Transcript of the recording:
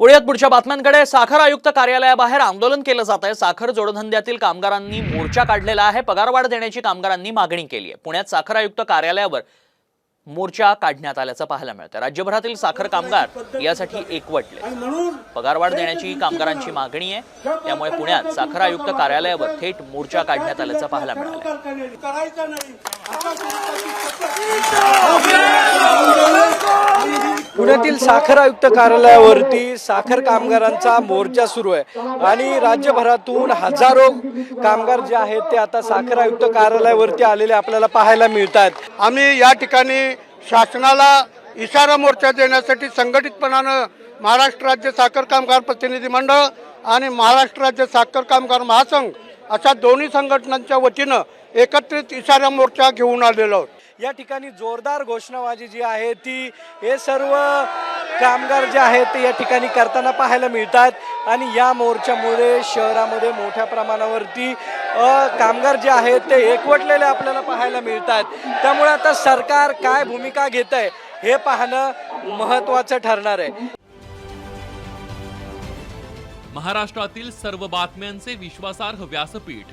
वळूयात पुढच्या बातम्यांकडे. साखर आयुक्त कार्यालयाबाहेर आंदोलन केलं जात आहे. साखर जोडधंद्यातील कामगारांनी मोर्चा काढलेला आहे. पगारवाढ देण्याची कामगारांनी मागणी केली आहे. पुण्यात साखर आयुक्त कार्यालयावर मोर्चा काढण्यात आल्याचं पाहायला मिळतं राज्यभरातील साखर कामगार यासाठी एकवटले. पगारवाढ देण्याची कामगारांची मागणी आहे. त्यामुळे पुण्यात साखर आयुक्त कार्यालयावर थेट मोर्चा काढण्यात आल्याचं पाहायला मिळालं पुण्यातील साखर आयुक्त कार्यालयावरती साखर कामगारांचा मोर्चा सुरू आहे. आणि राज्यभरातून हजारो कामगार जे आहेत ते आता साखर आयुक्त कार्यालयावरती आलेले आपल्याला पाहायला मिळत आहेत आम्ही या ठिकाणी शासनाला इशारा मोर्चा देण्यासाठी संघटितपणानं महाराष्ट्र राज्य साखर कामगार प्रतिनिधी मंडळ आणि महाराष्ट्र राज्य साखर कामगार महासंघ अशा दोन्ही संघटनांच्या वतीनं एकत्रित इशारा मोर्चा घेऊन आलेलो आहोत. या ठिकाणी जोरदार घोषणाबाजी जी आहे ती हे सर्व कामगार जे आहेत ते या ठिकाणी करताना पाहायला मिळतात. आणि या मोर्चामुळे शहरामध्ये मोठ्या प्रमाणावरती कामगार जे आहेत ते एकवटलेले आपल्याला पाहायला मिळतात. त्यामुळे आता सरकार काय भूमिका घेत आहे हे पाहणं महत्त्वाचं ठरणार आहे. महाराष्ट्रातील सर्व बातम्यांचे विश्वासार्ह व्यासपीठ